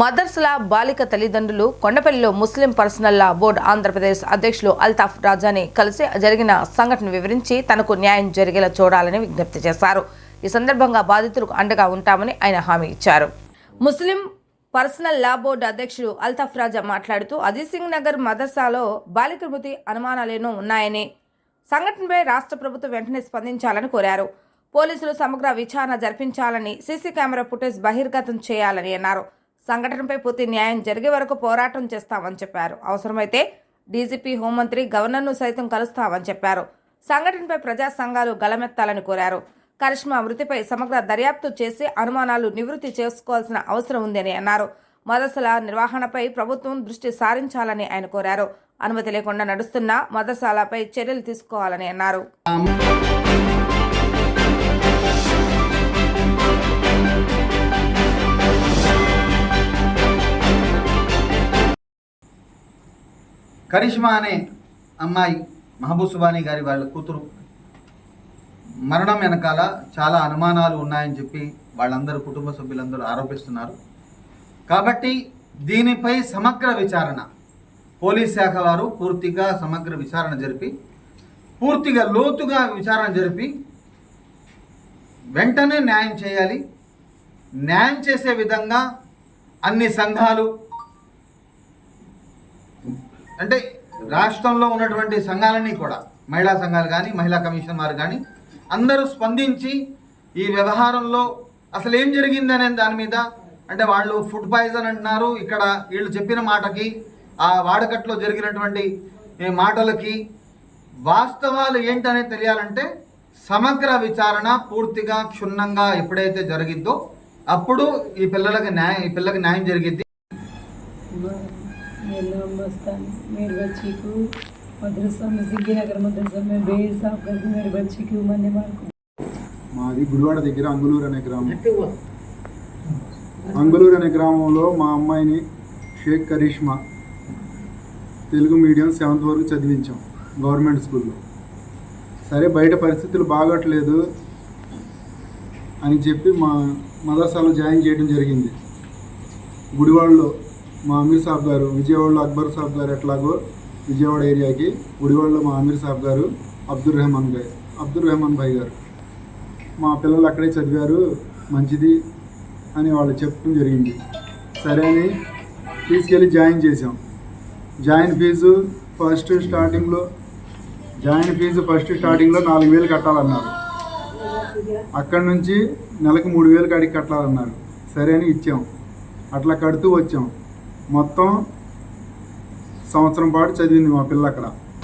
మదర్స్లా బాలిక తల్లిదండ్రులు కొండపల్లిలో Muslim personal law board Andhra Pradesh అధ్యక్షులు అల్తాఫ్ రాజాని కలిసి జరిగిన సంఘటన వివరించి తనకు న్యాయం జరిగేలా చూడాలని విజ్ఞప్తి చేశారు. ఈ సందర్భంగా బాధితులకు అండగా ఉంటామని ఆయన హామీ ఇచ్చారు. ముస్లిం పర్సనల్ లా బోర్డు అధ్యక్షుడు అల్తాఫ్ రాజా మాట్లాడుతూ అజీత్ సింగ్ నగర్ మదర్సాలో బాలిక మృతి అనుమానాలేనో ఉన్నాయని సంఘటనపై రాష్ట్ర ప్రభుత్వం వెంటనే స్పందించాలని కోరారు. పోలీసులు సమగ్ర విచారణ జరిపించాలని సీసీ కెమెరా ఫుటేజ్ బహిర్గతం చేయాలని అన్నారు. సంఘటనపై పూర్తి న్యాయం జరిగే వరకు పోరాటం చేస్తామని చెప్పారు. అవసరమైతే డీజీపీ హోంమంత్రి గవర్నర్ను సైతం కలుస్తామని చెప్పారు. సంఘటనపై ప్రజా సంఘాలు గలమెత్తాలని కోరారు. కరిష్మా మృతిపై సమగ్ర దర్యాప్తు చేసి అనుమానాలు నివృత్తి చేసుకోవాల్సిన అవసరం ఉందని అన్నారు. మదర్సల నిర్వహణపై ప్రభుత్వం దృష్టి సారించాలని ఆయన కోరారు. అనుమతి లేకుండా నడుస్తున్న మదర్సాలపై చర్యలు తీసుకోవాలని అన్నారు. కరిష్మా అనే అమ్మాయి మహబూబ్ సుబానీ గారి వాళ్ళ కూతురు. మరణం వెనకాల చాలా అనుమానాలు ఉన్నాయని చెప్పి వాళ్ళందరూ కుటుంబ సభ్యులందరూ ఆరోపిస్తున్నారు. కాబట్టి దీనిపై సమగ్ర విచారణ పోలీస్ శాఖ వారు పూర్తిగా సమగ్ర విచారణ జరిపి పూర్తిగా లోతుగా విచారణ జరిపి వెంటనే న్యాయం చేయాలి. న్యాయం చేసే విధంగా అన్ని సంఘాలు అంటే రాష్ట్రంలో ఉన్నటువంటి సంఘాలన్నీ కూడా మహిళా సంఘాలు కానీ మహిళా కమిషన్ వారు కానీ అందరూ స్పందించి ఈ వ్యవహారంలో అసలు ఏం జరిగింది అనే దాని మీద అంటే వాళ్ళు ఫుడ్ పాయిజన్ అంటున్నారు. ఇక్కడ వీళ్ళు చెప్పిన మాటకి ఆ వాడకట్లో జరిగినటువంటి మాటలకి వాస్తవాలు ఏంటనేది తెలియాలంటే సమగ్ర విచారణ పూర్తిగా క్షుణ్ణంగా ఎప్పుడైతే జరిగిద్దో అప్పుడు ఈ పిల్లలకి న్యాయం ఈ పిల్లకి న్యాయం జరిగిద్ది. मेरा नाम मस्तान मेरे बच्ची को मदरसा में सिग्गी नगर मदरसा में बेहिसाब करके मेरे बच्ची की उम्र ने मार को మాది గుడివాడ దగ్గర అంగులూరు అనే గ్రామం అంగులూరు అనే గ్రామంలో మా అమ్మాయిని షేక్ కరిష్మా తెలుగు మీడియం సెవెంత్ వరకు చదివించాం గవర్నమెంట్ స్కూల్లో సరే బయట పరిస్థితులు బాగోట్లేదు అని చెప్పి మా మదర్సాలో జాయిన్ చేయడం జరిగింది గుడివాడలో మా అమీర్ సాబ్ గారు విజయవాడలో అక్బర్ సాబ్ గారు ఎట్లాగో విజయవాడ ఏరియాకి గుడివాడలో మా అమీర్ సాబ్ గారు అబ్దుల్ రెహమాన్ గారు అబ్దుల్ రెహమాన్ భాయ్ గారు. మా పిల్లలు అక్కడే చదివారు మంచిది అని వాళ్ళు చెప్పడం జరిగింది. సరే అని తీసుకెళ్ళి జాయిన్ చేసాం జాయిన్ ఫీజు ఫస్ట్ స్టార్టింగ్లో జాయిన్ ఫీజు ఫస్ట్ స్టార్టింగ్లో నాలుగు వేలు కట్టాలన్నారు. అక్కడి నుంచి నెలకు మూడు వేలు కాడికి కట్టాలన్నారు. సరే అని ఇచ్చాం. అట్లా కడుతూ వచ్చాం. మొత్తం సంవత్సరం పాటు చదివింది మా పిల్ల అక్కడ.